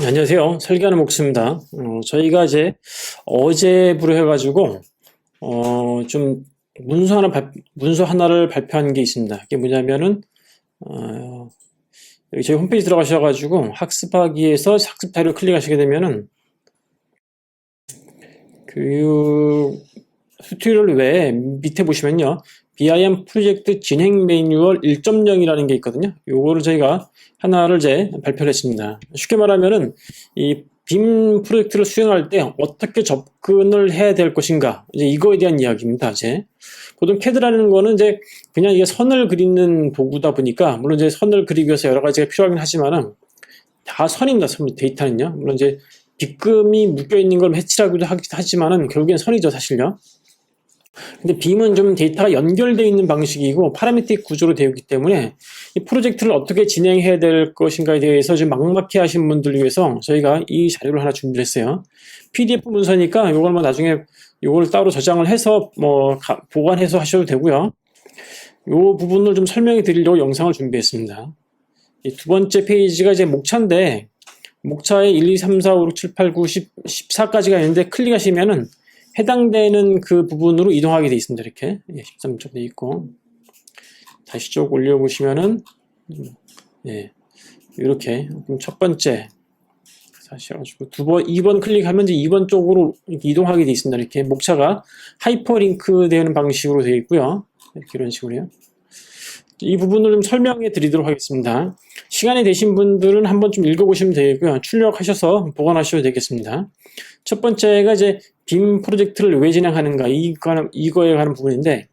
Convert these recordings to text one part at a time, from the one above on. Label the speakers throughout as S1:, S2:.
S1: 네, 안녕하세요. 설계하는 목수입니다. 어, 저희가 이제 어제부로 해가지고, 어, 좀 문서 하나, 발- 문서 하나를 발표한 게 있습니다. 이게 뭐냐면은, 어, 여기 저희 홈페이지 들어가셔가지고 학습하기에서 학습 자료 클릭하시게 되면은, 교육 튜토리얼 외에 밑에 보시면요. BIM 프로젝트 진행 매뉴얼 1.0이라는 게 있거든요. 요거를 저희가 하나를 이제 발표를 했습니다. 쉽게 말하면은 이 빔 프로젝트를 수행할 때 어떻게 접근을 해야 될 것인가 이제 이거에 대한 이야기입니다. 이제 보통 CAD라는 거는 이제 그냥 이게 선을 그리는 도구다 보니까 물론 이제 선을 그리기 위해서 여러 가지가 필요하긴 하지만은 다 선입니다. 선 데이터는요. 물론 이제 빗금이 묶여 있는 걸 해치라고도 하긴 하지만은 결국엔 선이죠, 사실요. 근데 빔은 좀 데이터가 연결되어 있는 방식이고 파라미틱 구조로 되어 있기 때문에 이 프로젝트를 어떻게 진행해야 될 것인가에 대해서 좀 막막해 하신 분들을 위해서 저희가 이 자료를 하나 준비를 했어요. PDF 문서니까 이걸 뭐 나중에 이걸 따로 저장을 해서 뭐 가- 보관해서 하셔도 되고요. 이 부분을 좀 설명해 드리려고 영상을 준비했습니다. 이두 번째 페이지가 이제 목차인데 목차에 1, 2, 3, 4, 5, 6, 7, 8, 9, 10, 14까지가 있는데 클릭하시면은 해당되는 그 부분으로 이동하게 돼 있습니다. 이렇게 13쪽 돼 있고 다시 쭉 올려보시면은 음, 예 이렇게 그럼 첫 번째 다시 해가지고 두 번, 2번 클릭하면 이제 2번 쪽으로 이동하게 돼 있습니다. 이렇게 목차가 하이퍼링크 되는 방식으로 되어 있고요. 이런 식으로요. 이 부분을 좀 설명해 드리도록 하겠습니다. 시간이 되신 분들은 한번 좀 읽어보시면 되고요. 출력하셔서 보관하셔도 되겠습니다. 첫 번째가 이제 빔 프로젝트를 왜 진행하는가 이거 이거에 관한 부분인데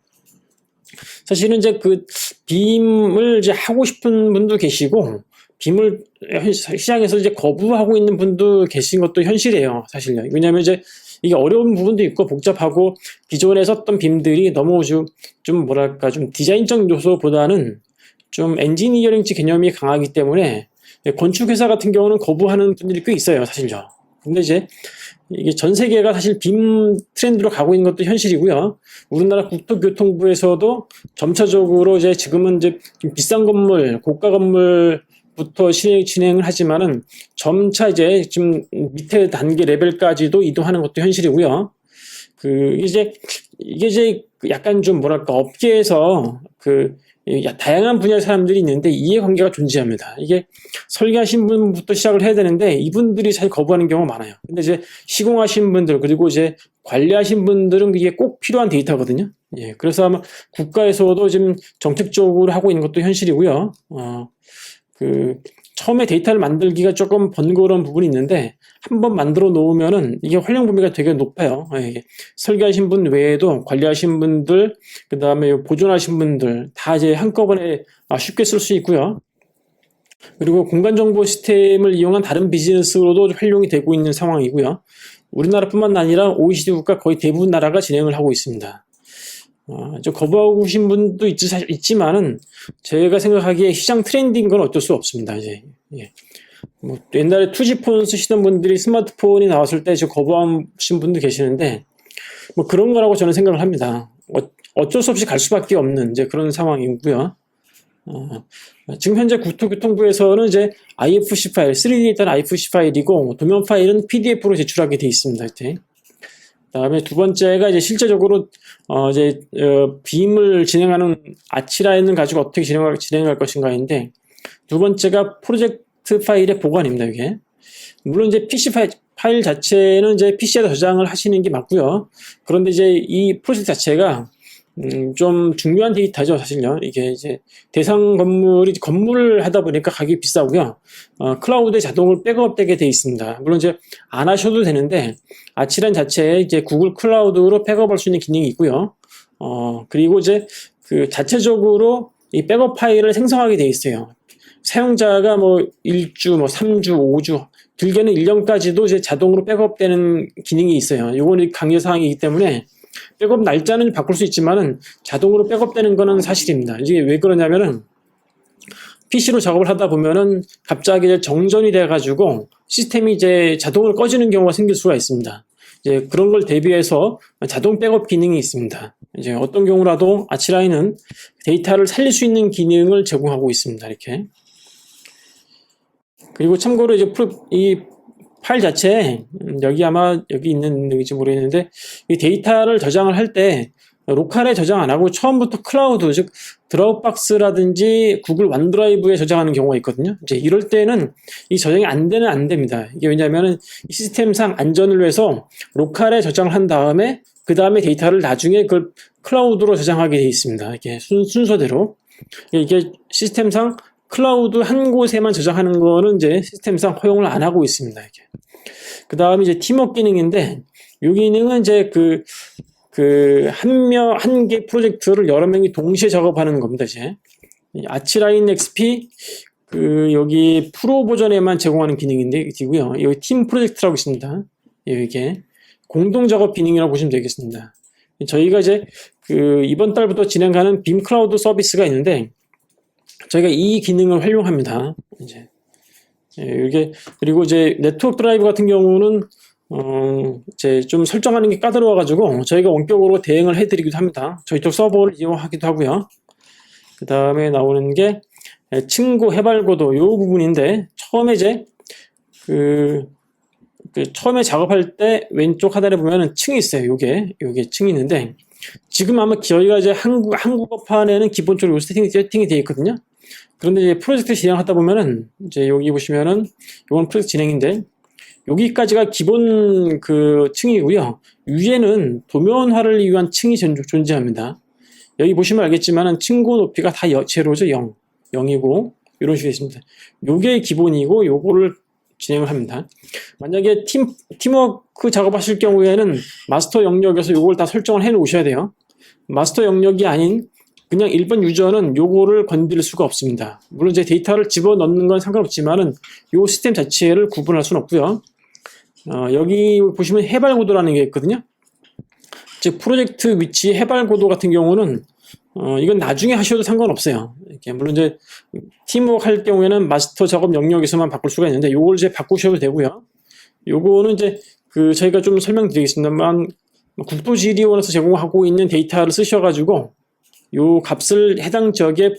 S1: 사실은 이제 그 빔을 이제 하고 싶은 분도 계시고 빔을 현- 시장에서 이제 거부하고 있는 분도 계신 것도 현실이에요 사실요. 왜냐하면 이제 이게 어려운 부분도 있고 복잡하고 기존에 썼던 빔들이 너무 좀, 좀 뭐랄까 좀 디자인적 요소보다는 좀 엔지니어링치 개념이 강하기 때문에 건축회사 같은 경우는 거부하는 분들이 꽤 있어요 사실요. 근데 이제 이게 전 세계가 사실 빔 트렌드로 가고 있는 것도 현실이고요. 우리나라 국토교통부에서도 점차적으로 이제 지금은 이제 좀 비싼 건물, 고가 건물 부터 진행, 진행을 하지만은 점차 이제 좀 밑에 단계 레벨까지도 이동하는 것도 현실이고요. 그 이제 이게 이제 약간 좀 뭐랄까 업계에서 그이 다양한 분야의 사람들이 있는데 이해관계가 존재합니다. 이게 설계하신 분부터 시작을 해야 되는데 이분들이 잘 거부하는 경우가 많아요. 근데 이제 시공하신 분들 그리고 이제 관리하신 분들은 이게 꼭 필요한 데이터거든요. 예, 그래서 아마 국가에서도 지금 정책적으로 하고 있는 것도 현실이고요. 어, 그 처음에 데이터를 만들기가 조금 번거로운 부분이 있는데 한번 만들어 놓으면은 이게 활용 범위가 되게 높아요. 예, 설계하신 분 외에도 관리하신 분들, 그 다음에 보존하신 분들 다 이제 한꺼번에 아, 쉽게 쓸 수 있고요. 그리고 공간 정보 시스템을 이용한 다른 비즈니스로도 활용이 되고 있는 상황이고요. 우리나라뿐만 아니라 OECD 국가 거의 대부분 나라가 진행을 하고 있습니다. 어, 좀 거부하고 계신 분도 있, 있지만은 제가 생각하기에 시장 트렌드인 건 어쩔 수 없습니다. 이제 예. 뭐 옛날에 투지폰 쓰시던 분들이 스마트폰이 나왔을 때 저 거부하신 분도 계시는데 뭐 그런 거라고 저는 생각을 합니다. 어, 어쩔 수 없이 갈 수밖에 없는 이제 그런 상황이고요. 어, 지금 현재 국토교통부에서는 이제 IFC 파일, 3D 데이터는 IFC 파일이고 도면 파일은 PDF로 제출하게 돼 있습니다. 이제. 그다음에 두 번째가 이제 실제적으로 어 이제 어, 빔을 진행하는 아치라인을 가지고 어떻게 진행할, 진행할 것인가인데 두 번째가 프로젝트 파일의 보관입니다. 이게 물론 이제 PC 파일, 파일 자체는 이제 PC에다 저장을 하시는 게 맞고요. 그런데 이제 이 프로젝트 자체가 음, 좀 중요한 데이터죠, 사실요. 이게 이제 대상 건물이 건물을 하다 보니까 가격이 비싸고요. 어, 클라우드에 자동으로 백업되게 돼 있습니다. 물론 이제 안 하셔도 되는데 아치란 자체에 이제 구글 클라우드로 백업할 수 있는 기능이 있고요. 어, 그리고 이제 그 자체적으로 이 백업 파일을 생성하게 돼 있어요. 사용자가 뭐 1주, 뭐 3주, 5주, 길게는 1년까지도 이제 자동으로 백업되는 기능이 있어요. 이거는 강요 사항이기 때문에 백업 날짜는 바꿀 수 있지만은 자동으로 백업되는 거는 사실입니다. 이게 왜 그러냐면은 PC로 작업을 하다 보면은 갑자기 정전이 돼가지고 시스템이 이제 자동으로 꺼지는 경우가 생길 수가 있습니다. 이제 그런 걸 대비해서 자동 백업 기능이 있습니다. 이제 어떤 경우라도 아치라인은 데이터를 살릴 수 있는 기능을 제공하고 있습니다. 이렇게. 그리고 참고로 이제 이 파일 자체에 음, 여기 아마 여기 있는 여기지 모르겠는데 이 데이터를 저장을 할 때 로컬에 저장 안 하고 처음부터 클라우드 즉 드롭박스라든지 구글 원드라이브에 저장하는 경우가 있거든요. 이제 이럴 때는 이 저장이 안 되는 안 됩니다. 이게 왜냐하면 이 시스템상 안전을 위해서 로컬에 저장을 한 다음에 그 다음에 데이터를 나중에 그걸 클라우드로 저장하게 돼 있습니다. 이게 순, 순서대로 이게 시스템상 클라우드 한 곳에만 저장하는 거는 이제 시스템상 허용을 안 하고 있습니다. 이게. 그 다음에 이제 팀워크 기능인데, 이 기능은 이제 그, 그, 한 명, 한 개 프로젝트를 여러 명이 동시에 작업하는 겁니다, 이제. 이 아치라인 XP, 그, 여기 프로 버전에만 제공하는 기능인데, 이고요. 여기 팀 프로젝트라고 있습니다. 이게. 공동 작업 기능이라고 보시면 되겠습니다. 저희가 이제 그 이번 달부터 진행하는 빔 클라우드 서비스가 있는데, 저희가 이 기능을 활용합니다. 이제 예, 이게 그리고 이제 네트워크 드라이브 같은 경우는 어 이제 좀 설정하는 게 까다로워가지고 저희가 원격으로 대행을 해드리기도 합니다. 저희 쪽 서버를 이용하기도 하고요. 그 다음에 나오는 게 예, 친구 해발고도 이 부분인데 처음에 이제 그, 그 처음에 작업할 때 왼쪽 하단에 보면은 층이 있어요. 요게 요게 층이 있는데 지금 아마 저희가 이제 한국 한국어판에는 기본적으로 요 세팅이 세팅이 되어 있거든요. 그런데 이제 프로젝트 진행하다 보면은 이제 여기 보시면은 이건 프로젝트 진행인데 여기까지가 기본 그 층이고요. 위에는 도면화를 위한 층이 존- 존재합니다. 여기 보시면 알겠지만은 층고 높이가 다 여- 제로죠. 0. 0이고 이런 식으로 있습니다. 요게 기본이고 요거를 진행을 합니다. 만약에 팀, 팀워크 작업하실 경우에는 마스터 영역에서 요걸 다 설정을 해 놓으셔야 돼요. 마스터 영역이 아닌 그냥 일반 유저는 요거를 건드릴 수가 없습니다. 물론 이제 데이터를 집어넣는 건 상관없지만은 요 시스템 자체를 구분할 수는 없고요. 어, 여기 보시면 해발 고도라는 게 있거든요. 즉 프로젝트 위치 해발 고도 같은 경우는 어, 이건 나중에 하셔도 상관없어요. 이렇게 물론 이제 팀워크 할 경우에는 마스터 작업 영역에서만 바꿀 수가 있는데 요걸 이제 바꾸셔도 되고요. 요거는 이제 그 저희가 좀 설명드리겠습니다만 국토지리원에서 제공하고 있는 데이터를 쓰셔가지고 요 값을 해당 지역의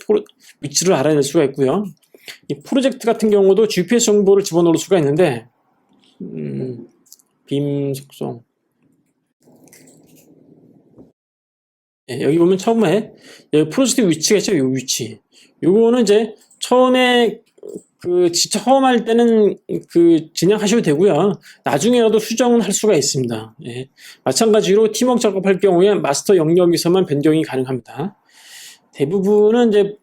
S1: 위치를 알아낼 수가 있고요. 이 프로젝트 같은 경우도 GPS 정보를 집어넣을 수가 있는데 음, 빔 속성 예, 여기 보면 처음에 여기 프로젝트 위치가 있죠. 요 위치. 요거는 이제 처음에 그 지- 처음 할 때는 그 진행하셔도 되고요. 나중에라도 수정은 할 수가 있습니다. 예. 마찬가지로 팀워크 작업할 경우에 마스터 영역에서만 변경이 가능합니다. 대부분은 이제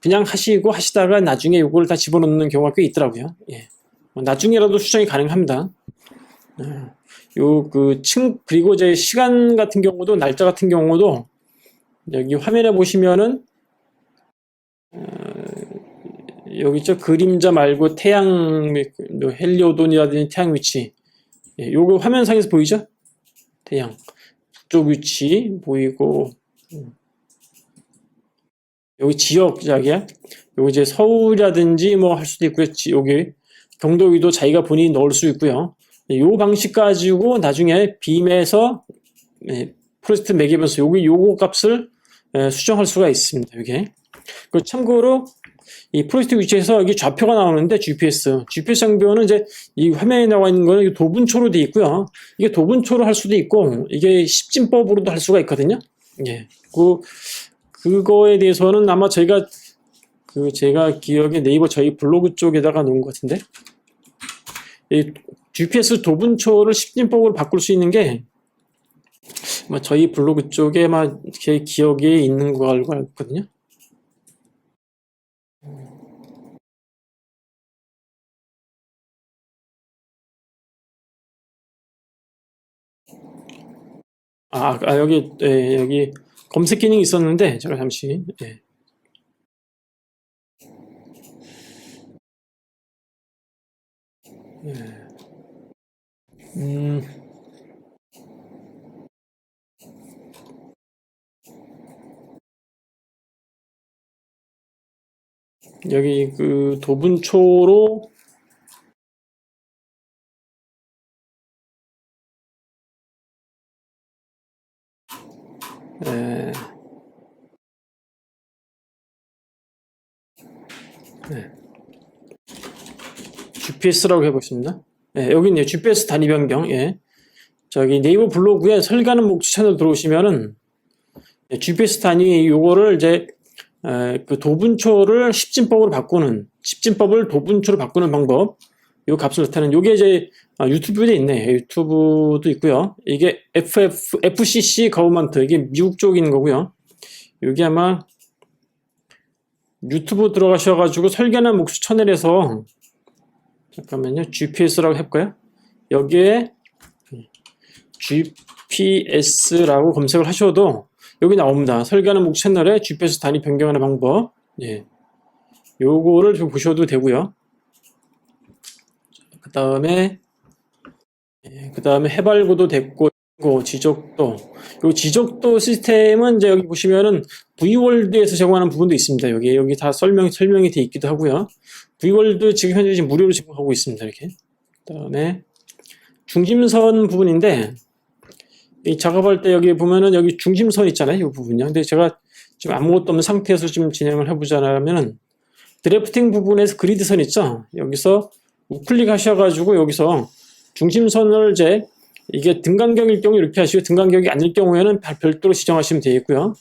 S1: 그냥 하시고 하시다가 나중에 요거를 다 집어넣는 경우가 꽤 있더라고요. 예. 뭐 나중에라도 수정이 가능합니다. 요그 층 그리고 이제 시간 같은 경우도 날짜 같은 경우도 여기 화면에 보시면은 어, 여기 있죠 그림자 말고 태양 뭐 헬리오돈이라든지 태양 위치 예, 요거 화면상에서 보이죠 태양 북쪽 위치 보이고 음. 여기 지역 자기야 여기 이제 서울이라든지 뭐 할 수도 있고요 지- 여기 경도위도 자기가 본인이 넣을 수 있고요 이 방식 가지고 나중에 빔에서 예, 프로젝트 매개면서 여기 요거 값을 예, 수정할 수가 있습니다. 이게. 그 참고로 이 프로젝트 위치에서 여기 좌표가 나오는데 GPS, GPS 장비는 이제 이 화면에 나와 있는 거는 도분초로 돼 있고요. 이게 도분초로 할 수도 있고 이게 십진법으로도 할 수가 있거든요. 예. 그 그거에 대해서는 아마 저희가 그 제가 기억에 네이버 저희 블로그 쪽에다가 놓은 것 같은데 이 GPS 도분초를 십진법으로 바꿀 수 있는 게 아마 저희 블로그 쪽에 아마 제 기억에 있는 거 알고 있거든요. 아, 아 여기 예, 여기 검색 기능이 있었는데 제가 잠시 예. 예. 음, 여기 그 도분초로 예. GPS라고 해보겠습니다. 예, 여기 있네요. GPS 단위 변경. 예. 저기 네이버 블로그에 설가는 목수 채널 들어오시면은 예, GPS 단위 요거를 이제 에, 그 도분초를 십진법으로 바꾸는 십진법을 도분초로 바꾸는 방법 요 값을 나타내는 요게 이제 아, 유튜브에 있네 유튜브도 있고요 이게 FF, FCC 거우먼트 이게 미국 쪽인 거고요 여기 아마 유튜브 들어가셔가지고 설계나 목수 채널에서 잠깐만요 GPS라고 해볼까요 여기에 GPS라고 검색을 하셔도 여기 나옵니다. 설계하는 목 채널에 GPS 단위 변경하는 방법. 예. 요거를 좀 보셔도 되고요. 그 다음에, 그 다음에 해발고도 됐고, 고 지적도. 요 지적도 시스템은 이제 여기 보시면은 V월드에서 제공하는 부분도 있습니다. 여기, 여기 다 설명, 설명이 돼 있기도 하고요. V월드 지금 현재 지금 무료로 제공하고 있습니다. 이렇게. 그 다음에 중심선 부분인데, 이 작업할 때 여기 보면은 여기 중심선 있잖아요. 이 부분이요. 근데 제가 지금 아무것도 없는 상태에서 지금 진행을 해보자면은 드래프팅 부분에서 그리드선 있죠. 여기서 우클릭 하셔가지고 여기서 중심선을 이제 이게 등간격일 경우 이렇게 하시고 등간격이 아닐 경우에는 별도로 지정하시면 되겠고요.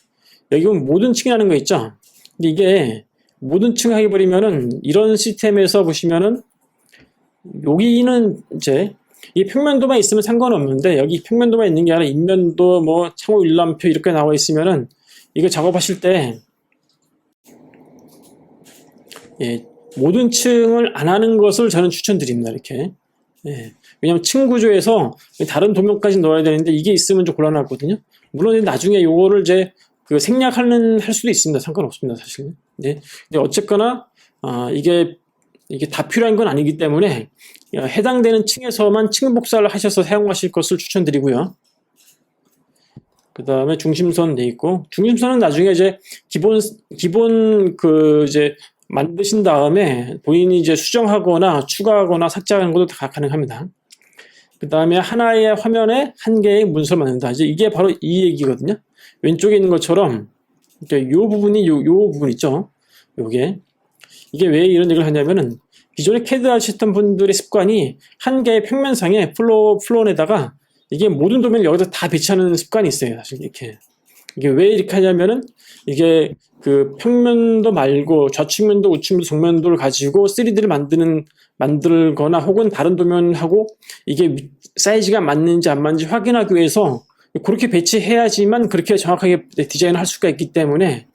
S1: 여기 보면 모든 층이라는 거 있죠. 근데 이게 모든 층 해버리면은 이런 시스템에서 보시면은 여기는 이제 이 평면도만 있으면 상관없는데 여기 평면도만 있는 게 아니라 인면도 뭐 창호 일람표 이렇게 나와 있으면은 이거 작업하실 때 예, 모든 층을 안 하는 것을 저는 추천드립니다. 이렇게 예, 왜냐하면 층 구조에서 다른 도면까지 넣어야 되는데 이게 있으면 좀 곤란하거든요. 물론 나중에 요거를 이제 그 생략하는 할 수도 있습니다. 상관없습니다. 사실. 네. 근데 어쨌거나 아, 이게 이게 다 필요한 건 아니기 때문에 해당되는 층에서만 층 복사를 하셔서 사용하실 것을 추천드리고요. 그 다음에 중심선 돼 있고 중심선은 나중에 이제 기본 기본 그 이제 만드신 다음에 본인이 이제 수정하거나 추가하거나 삭제하는 것도 다 가능합니다. 그 다음에 하나의 화면에 한 개의 문서를 만든다. 이제 이게 바로 이 얘기거든요. 왼쪽에 있는 것처럼 이렇게 요 부분이 요, 요 부분 있죠. 요게 이게 왜 이런 얘기를 하냐면은 기존에 캐드 하셨던 분들의 습관이 한 개의 평면상에 플로, 플론에다가 이게 모든 도면을 여기다 다 배치하는 습관이 있어요. 사실 이렇게. 이게 왜 이렇게 하냐면은 이게 그 평면도 말고 좌측면도 우측면도 정면도를 가지고 3D를 만드는 만들거나 혹은 다른 도면하고 이게 사이즈가 맞는지 안 맞는지 확인하기 위해서 그렇게 배치해야지만 그렇게 정확하게 디자인을 할 수가 있기 때문에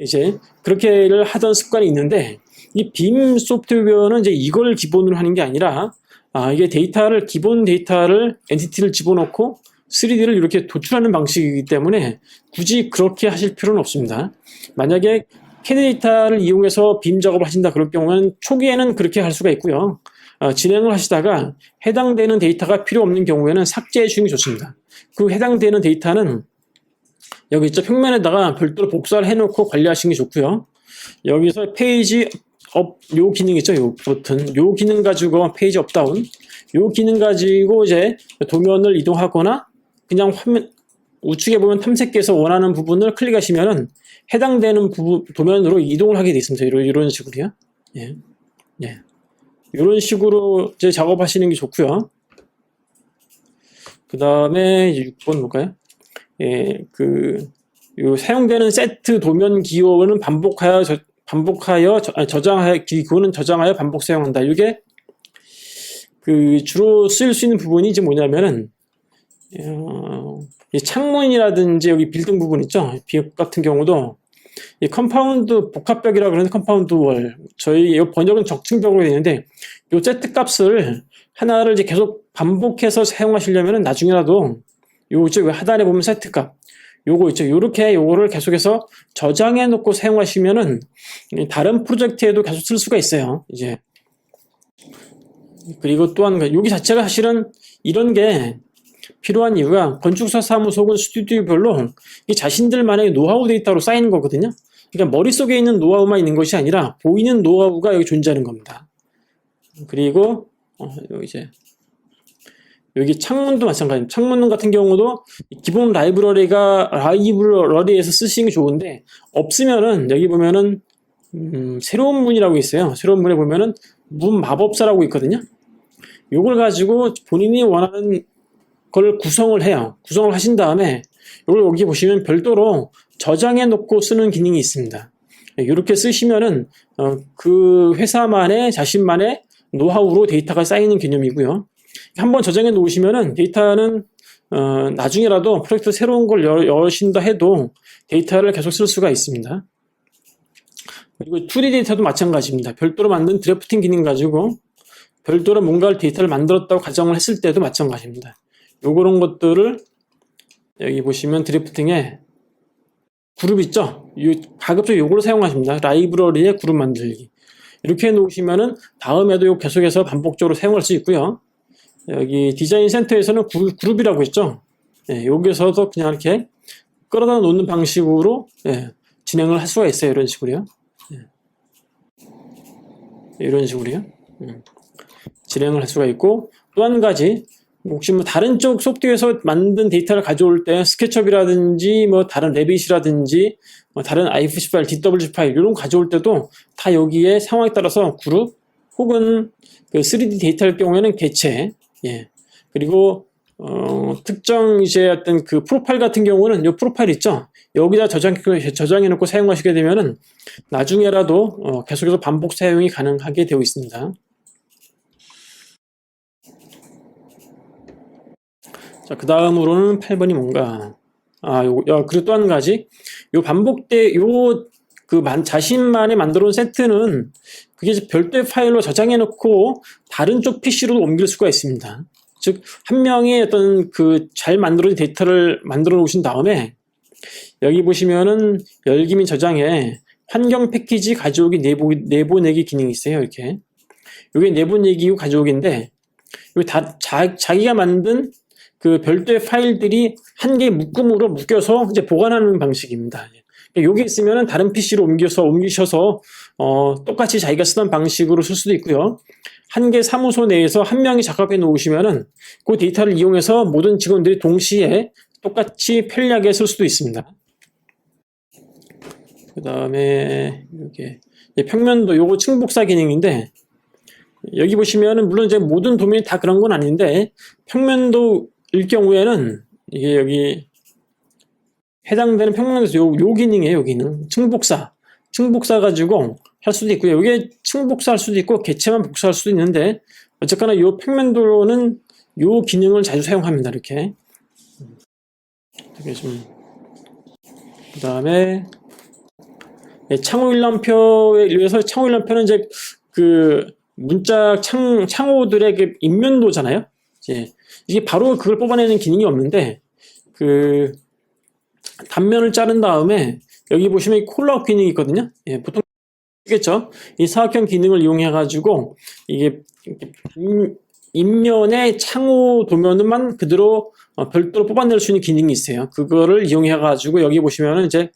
S1: 이제 그렇게를 하던 습관이 있는데 이 빔 소프트웨어는 이제 이걸 기본으로 하는 게 아니라 아, 이게 데이터를 기본 데이터를 엔티티를 집어넣고 3D를 이렇게 도출하는 방식이기 때문에 굳이 그렇게 하실 필요는 없습니다. 만약에 캐드 데이터를 이용해서 빔 작업을 하신다 그럴 경우는 초기에는 그렇게 할 수가 있고요. 어, 진행을 하시다가 해당되는 데이터가 필요 없는 경우에는 삭제해 주는 게 좋습니다. 그 해당되는 데이터는 여기 있죠. 평면에다가 별도로 복사를 해놓고 관리하시는 게 좋고요. 여기서 페이지 업, 요 기능 있죠? 요 버튼. 요 기능 가지고 페이지 업다운. 요 기능 가지고 이제 도면을 이동하거나 그냥 화면, 우측에 보면 탐색기에서 원하는 부분을 클릭하시면은 해당되는 부분, 도면으로 이동을 하게 되어 있습니다. 이런, 이런 식으로요. 예. 예. 이런 식으로 이제 작업하시는 게 좋고요. 그 다음에 6번 볼까요? 예, 그, 요 사용되는 세트 도면 기호는 반복하여 저, 반복하여 저, 아니, 저장하여 기호는 저장하여 반복 사용한다. 이게 그 주로 쓸 수 있는 부분이 이제 뭐냐면은 어, 이 창문이라든지 여기 빌딩 부분 있죠. 비역 같은 경우도 이 컴파운드 복합벽이라 그러는 컴파운드 월 저희 번역은 적층벽으로 되는데 요 세트 값을 하나를 이제 계속 반복해서 사용하시려면 나중에라도 요 이제 하단에 보면 세트 값 요거 있죠. 요렇게 요거를 계속해서 저장해 놓고 사용하시면은 다른 프로젝트에도 계속 쓸 수가 있어요. 이제 그리고 또한 여기 자체가 사실은 이런 게 필요한 이유가 건축사 사무소 혹은 스튜디오별로 이 자신들만의 노하우 데이터로 쌓이는 거거든요. 그러니까 머릿속에 있는 노하우만 있는 것이 아니라 보이는 노하우가 여기 존재하는 겁니다. 그리고 어, 이제 여기 창문도 마찬가지입니다. 창문 같은 경우도 기본 라이브러리가 라이브러리에서 쓰시는 게 좋은데 없으면은 여기 보면은 음, 새로운 문이라고 있어요. 새로운 문에 보면은 문 마법사라고 있거든요. 요걸 가지고 본인이 원하는 걸 구성을 해요. 구성을 하신 다음에 요걸 여기 보시면 별도로 저장해 놓고 쓰는 기능이 있습니다. 이렇게 쓰시면은 어, 그 회사만의 자신만의 노하우로 데이터가 쌓이는 개념이고요. 한번 저장해 놓으시면은 데이터는 어, 나중에라도 프로젝트 새로운 걸 여, 여신다 해도 데이터를 계속 쓸 수가 있습니다. 그리고 2D 데이터도 마찬가지입니다. 별도로 만든 드래프팅 기능 가지고 별도로 뭔가를 데이터를 만들었다고 가정을 했을 때도 마찬가지입니다. 요런 것들을 여기 보시면 드래프팅에 그룹 있죠? 요, 가급적 요걸 사용하십니다. 라이브러리에 그룹 만들기. 이렇게 해 놓으시면은 다음에도 요 계속해서 반복적으로 사용할 수 있고요. 여기 디자인 센터에서는 그룹, 그룹이라고 했죠. 예, 여기서도 그냥 이렇게 끌어다 놓는 방식으로 예, 진행을 할 수가 있어요. 이런 식으로요. 예. 이런 식으로요. 음. 진행을 할 수가 있고 또 한 가지 혹시 뭐 다른 쪽 소프트웨어에서 만든 데이터를 가져올 때 스케치업이라든지 뭐 다른 레빗이라든지 뭐 다른 IFC 파일, DWG 파일 이런 거 가져올 때도 다 여기에 상황에 따라서 그룹 혹은 그 3D 데이터일 경우에는 개체 예 그리고 어, 특정 이제 어떤 그 프로파일 같은 경우는 이 프로파일 있죠 여기다 저장 저장해 놓고 사용하시게 되면은 나중에라도 어, 계속해서 반복 사용이 가능하게 되어 있습니다. 자, 그 다음으로는 8번이 뭔가. 아, 요, 야, 그리고 또 한 가지. 요 반복돼, 요, 그, 만, 자신만의 만들어 온 세트는 그게 별도의 파일로 저장해 놓고 다른 쪽 PC로 옮길 수가 있습니다. 즉, 한 명의 어떤 그 잘 만들어진 데이터를 만들어 놓으신 다음에 여기 보시면은 열기 및 저장에 환경 패키지 가져오기 내보, 내보내기 기능이 있어요. 이렇게. 이게 내보내기 가져오기인데, 여기 다, 자, 자기가 만든 그 별도의 파일들이 한 개의 묶음으로 묶여서 이제 보관하는 방식입니다. 여기 있으면은 다른 PC로 옮겨서 옮기셔서 어, 똑같이 자기가 쓰던 방식으로 쓸 수도 있고요. 한 개 사무소 내에서 한 명이 작업해 놓으시면은 그 데이터를 이용해서 모든 직원들이 동시에 똑같이 편리하게 쓸 수도 있습니다. 그 다음에 이렇게 평면도 요거 층복사 기능인데 여기 보시면은 물론 이제 모든 도면이 다 그런 건 아닌데 평면도 일 경우에는 이게 여기 해당되는 평면에서 요, 요 기능이에요, 요 기능. 층복사. 층복사 가지고 할 수도 있고요. 이게 층복사 할 수도 있고 개체만 복사할 수도 있는데 어쨌거나 요 평면도로는 요 기능을 자주 사용합니다. 이렇게. 되게 좀. 그 다음에 창호 일람표에 의해서 창호 일람표는 이제 그 문자 창, 창호들의 그 인면도잖아요. 이제 이게 바로 그걸 뽑아내는 기능이 없는데 그 단면을 자른 다음에 여기 보시면 콜라웃 기능이 있거든요. 예, 보통 겠죠. 이 사각형 기능을 이용해 가지고 이게 인면의 창호 도면만 그대로 어, 별도로 뽑아낼 수 있는 기능이 있어요. 그거를 이용해 가지고 여기 보시면은 이제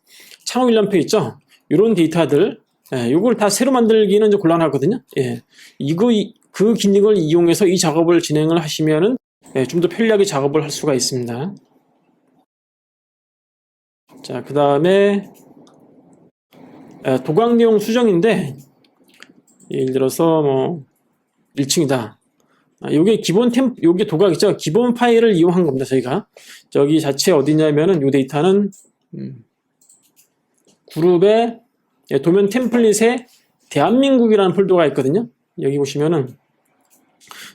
S1: 창호 일람표 있죠. 이런 데이터들 예, 이걸 다 새로 만들기는 좀 곤란하거든요. 예, 이거 그 기능을 이용해서 이 작업을 진행을 하시면은 예, 좀더 편리하게 작업을 할 수가 있습니다. 자, 그 다음에 예, 도각 내용 수정인데 예를 들어서 뭐 1층이다. 아, 요게 기본 템, 요게 도각 있죠? 기본 파일을 이용한 겁니다, 저희가. 저기 자체 어디냐면은 요 데이터는 음, 그룹의 예, 도면 템플릿에 대한민국이라는 폴더가 있거든요. 여기 보시면은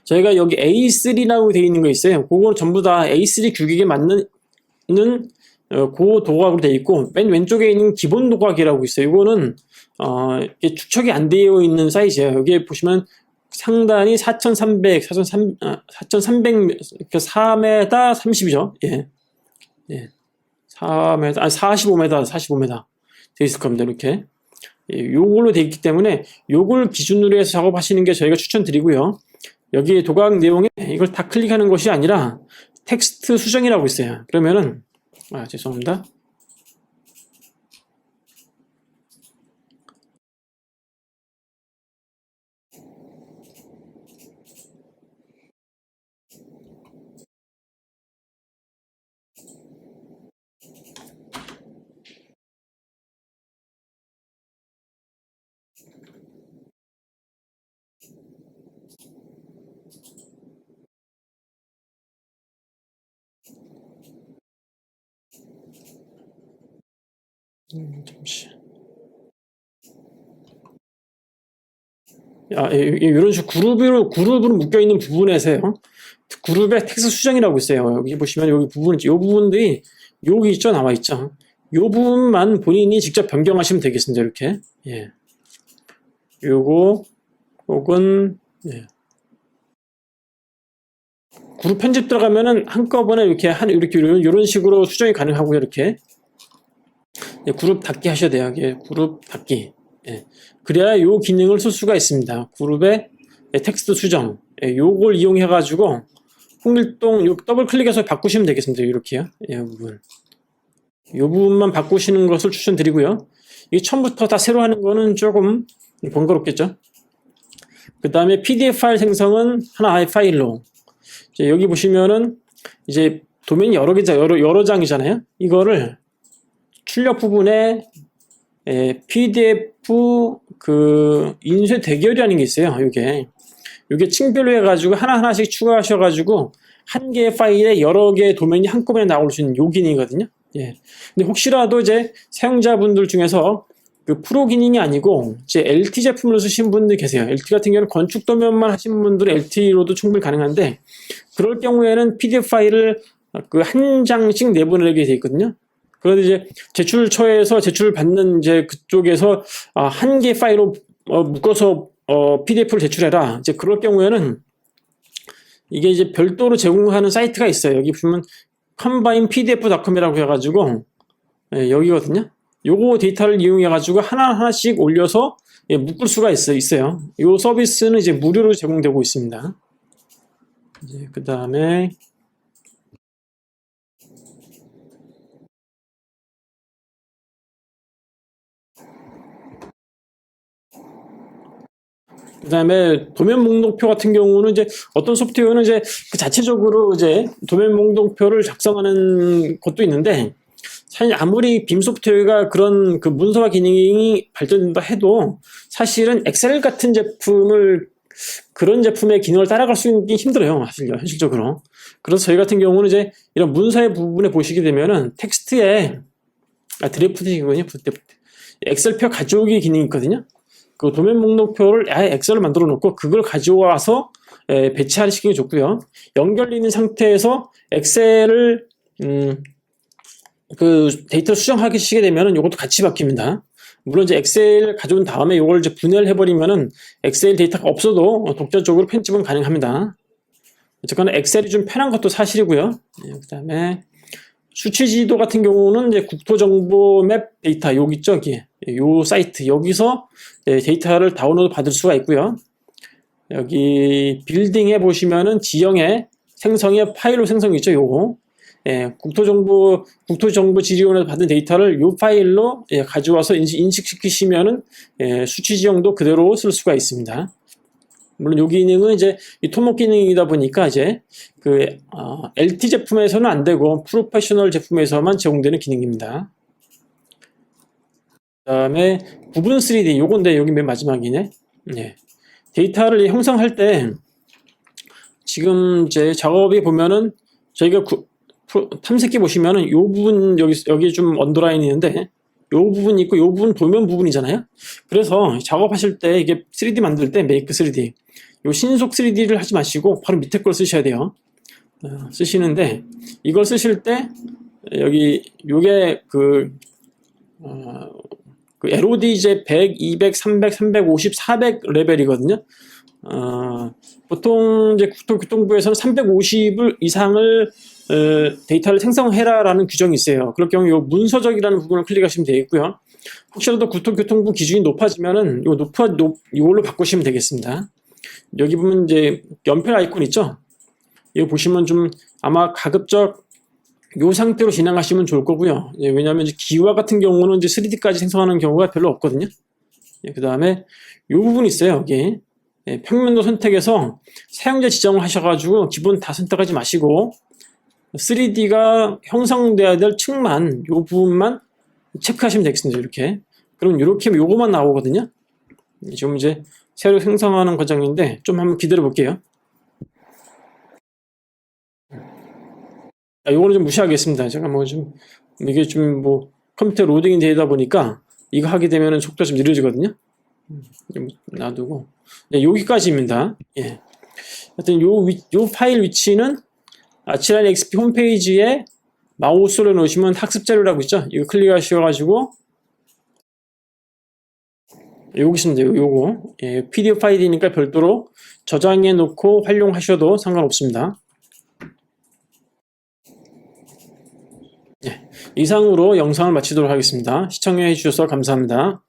S1: 저희가 여기 A3라고 되어 있는 거 있어요. 그거는 전부 다 A3 규격에 맞는 어, 고 도각으로 되어 있고 맨 왼쪽에 있는 기본 도각이라고 있어요. 이거는 어, 축척이 안 되어 있는 사이즈예요. 여기에 보시면 상단이 4,300, 4,300, 아, 4,300, 4m 30이죠. 예. 예. 4m, 아, 45m, 45m. 되어 있을 겁니다. 이렇게. 예, 요걸로 되어 있기 때문에 요걸 기준으로 해서 작업하시는 게 저희가 추천드리고요. 여기 도각 내용에 이걸 다 클릭하는 것이 아니라 텍스트 수정이라고 있어요. 그러면은 아 죄송합니다. 음, 잠시. 아, 이런 식으로 그룹으로, 그룹으로 묶여있는 부분에서요. 그룹의 텍스트 수정이라고 있어요. 여기 보시면 여기 부분, 이 부분들이 여기 있죠? 나와 있죠? 이 부분만 본인이 직접 변경하시면 되겠습니다. 이렇게. 예. 요거, 혹은, 예. 그룹 편집 들어가면은 한꺼번에 이렇게 한, 이렇게 이런, 이런 식으로 수정이 가능하고요. 이렇게. 예, 그룹 닫기 하셔야 돼요. 예, 그룹 닫기. 예. 그래야 요 기능을 쓸 수가 있습니다. 그룹의 예, 텍스트 수정. 예, 요걸 이용해 가지고 홍길동 요 더블 클릭해서 바꾸시면 되겠습니다. 이렇게요. 예, 이 부분. 요 부분만 바꾸시는 것을 추천드리고요. 이게 처음부터 다 새로 하는 거는 조금 번거롭겠죠. 그 다음에 PDF 파일 생성은 하나의 파일로. 여기 보시면은 이제 도면이 여러 개자 여러 여러 장이잖아요. 이거를 출력 부분에 에, PDF 그 인쇄 대결이라는 게 있어요. 이게 이게 층별로 해가지고 하나 하나씩 추가하셔가지고 한 개의 파일에 여러 개의 도면이 한꺼번에 나올 수 있는 요 기능이거든요. 예. 근데 혹시라도 이제 사용자분들 중에서 그 프로 기능이 아니고 이제 LT 제품을 쓰신 분들 계세요. LT 같은 경우는 건축 도면만 하신 분들은 LT로도 충분히 가능한데 그럴 경우에는 PDF 파일을 그 한 장씩 내보내게 돼 있거든요. 그런데 이제 제출처에서 제출 받는 이제 그쪽에서 아, 한 개 파일로 어, 묶어서 어, PDF를 제출해라. 이제 그럴 경우에는 이게 이제 별도로 제공하는 사이트가 있어요. 여기 보면 combinepdf.com이라고 해가지고 예, 여기거든요. 요거 데이터를 이용해가지고 하나하나씩 올려서 예, 묶을 수가 있어, 있어요. 요 서비스는 이제 무료로 제공되고 있습니다. 그 다음에 그다음에 도면 목록표 같은 경우는 이제 어떤 소프트웨어는 이제 그 자체적으로 이제 도면 목록표를 작성하는 것도 있는데 사실 아무리 빔 소프트웨어가 그런 그 문서화 기능이 발전된다 해도 사실은 엑셀 같은 제품을 그런 제품의 기능을 따라갈 수 있기 힘들어요, 사실요, 현실적으로. 그래서 저희 같은 경우는 이제 이런 문서의 부분에 보시게 되면은 텍스트에 아, 드래프트이군요, 드래프트. 엑셀표 가져오기 기능이 있거든요. 그 도면 목록표를 아예 엑셀을 만들어 놓고 그걸 가져와서 에, 배치하시는 게 좋고요. 연결돼 있는 상태에서 엑셀을 음, 그 데이터 수정하기 시게 되면은 이것도 같이 바뀝니다. 물론 이제 엑셀 가져온 다음에 이걸 이제 분해를 해버리면은 엑셀 데이터가 없어도 독자적으로 편집은 가능합니다. 어쨌거나 엑셀이 좀 편한 것도 사실이고요. 네, 그 다음에 수치 지도 같은 경우는 이제 국토정보 맵 데이터 여기 있죠, 여기 요 사이트 여기서 네, 데이터를 다운로드 받을 수가 있고요. 여기 빌딩에 보시면은 지형의 생성의 파일로 생성이 있죠, 요거. 예, 국토정보 국토정보 지리원에서 받은 데이터를 요 파일로 예, 가져와서 인식, 시키시면은 예, 수치 지형도 그대로 쓸 수가 있습니다. 물론 요 기능은 이제 이 토목 기능이다 보니까 이제 그 어, LT 제품에서는 안 되고 프로페셔널 제품에서만 제공되는 기능입니다. 그다음에 부분 3D 요건데 여기 맨 마지막이네. 예. 데이터를 형성할 때 지금 이제 작업에 보면은 저희가 구, 탐색해 보시면은 요 부분 여기 여기 좀 언더라인 있는데 요 부분 있고 요 부분 도면 부분이잖아요. 그래서 작업하실 때 이게 3D 만들 때 메이크 3D 요 신속 3D를 하지 마시고 바로 밑에 걸 쓰셔야 돼요. 어, 쓰시는데 이걸 쓰실 때 여기 요게 그, 어, 그 LODJ 100, 200, 300, 350, 400 레벨이거든요. 어, 보통 이제 국토교통부에서는 350을 이상을 어, 데이터를 생성해라라는 규정이 있어요. 그럴 경우 이 문서적이라는 부분을 클릭하시면 되겠고요. 혹시라도 국토교통부 기준이 높아지면은 이 높아 높 이걸로 바꾸시면 되겠습니다. 여기 보면 이제 연필 아이콘 있죠? 이거 보시면 좀 아마 가급적 이 상태로 진행하시면 좋을 거고요. 예, 왜냐하면 기와 같은 경우는 이제 3D까지 생성하는 경우가 별로 없거든요. 예, 그 다음에 이 부분 있어요. 여기 예, 평면도 선택해서 사용자 지정을 하셔가지고 기본 다 선택하지 마시고 3D가 형성돼야 될 층만 이 부분만 체크하시면 되겠습니다. 이렇게. 그럼 이렇게 요거만 나오거든요. 지금 이제 새로 생성하는 과정인데 좀 한번 기다려 볼게요. 아, 요거는 좀 무시하겠습니다. 제가 뭐 좀 이게 좀 뭐 컴퓨터 로딩이 되다 보니까 이거 하게 되면 속도가 좀 느려지거든요. 음, 좀 놔두고 네, 여기까지입니다. 예. 하여튼 요, 위- 요 파일 위치는 아치라인 XP 홈페이지에 마우스로 놓으시면 학습 자료라고 있죠. 이거 클릭하셔가지고 여기 돼요. 요거 예, PDF 파일이니까 별도로 저장해 놓고 활용하셔도 상관없습니다. 예, 이상으로 영상을 마치도록 하겠습니다. 시청해 주셔서 감사합니다.